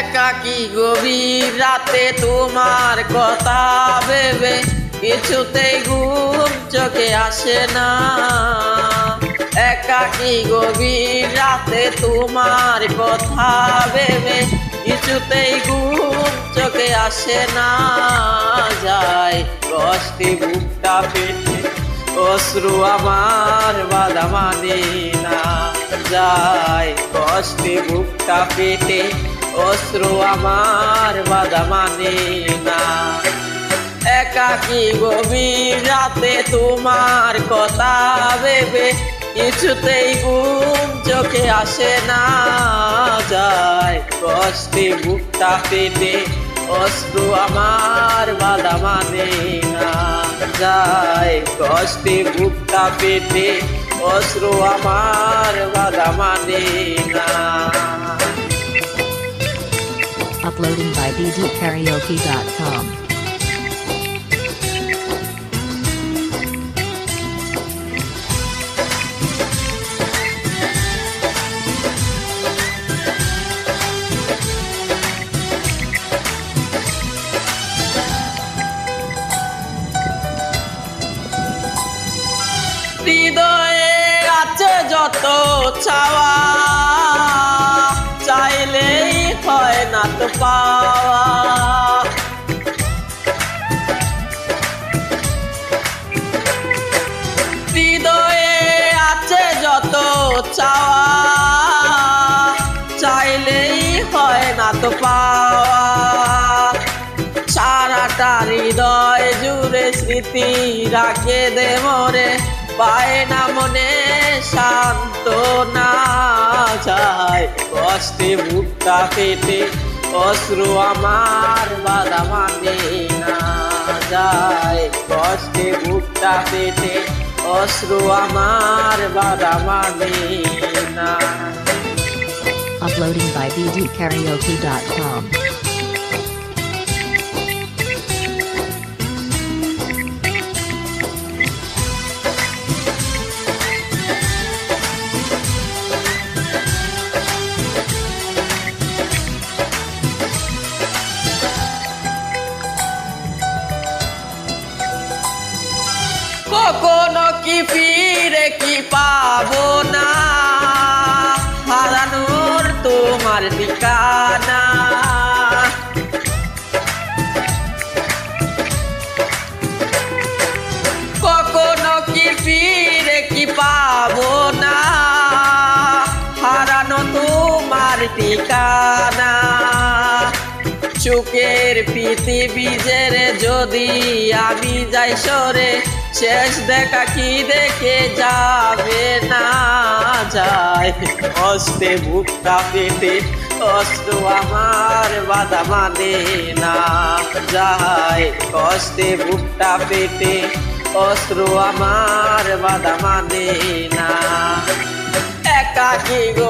একাকি গভীর রাতে তোমার কথা ভেবে কিছুতেই ঘুম চোখে আসে না? একাকি গভীর রাতে তোমার কথা ভেবে কিছুতেই ঘুম চোখে আসে না যায়। কষ্টে বুকটা পেটে অশ্রু আমার বাধা মানে না যায়। কষ্টে বুকটা পেটে অশ্রু আমার বাধা মানে না। একাকি গভীর রাতে তোমার কথা ভেবে কিছুতেই ঘুম চোখে আসে না যায়। কষ্টে বুকটা পেটে অশ্রু আমার বাধা মানে না যায়। কষ্টে বুকটা পেটে অশ্রু আমার বাধা মানে না। Uploading by bdkaraoke.com. হৃদয়ে আছে যত চাওয়া চাইলেই হয় না তো পাওয়া। হৃদয়ে আছে যত চাওয়া চাইলেই হয় না তো পাওয়া। সারাটা হৃদয় জুড়ে স্মৃতি রাখে দে মরে। পায় না মনে শান্ত না যায়। কষ্টে বুকটা পেটে অশ্রু আমার বাধা মানে না যায়। কষ্টে বুকটা পেটে অশ্রু আমার বাধা মানে না। Uploading by bdkaraoke.com. কখনো কি ফিরে কি পাবো না? হারানোর তোমার ঠিকানা। কখনো কি ফিরে কি পাবো না? হারানো তোমার ঠিকানা। সুখের পৃথিবী জেরে যদি আমি যাই সরে, শেষ দেখা কি দেখে যাবে না যায়? অস্তে বুকটা পেটে কষ্ট আমার বাধা মানে না যায়। কষ্টে বুকটা পেটে অস্ত্র আমার বাধা মানে না। একাকি গভীর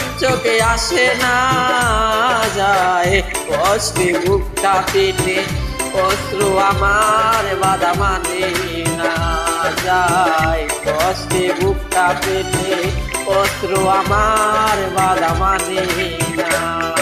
চোখে আসে না যায়। কষ্টে বুকটা পেটে অশ্রু আমার বাধা মানে না যায়। কষ্টে বুকটা পেটে অশ্রু আমার বাধা মানে না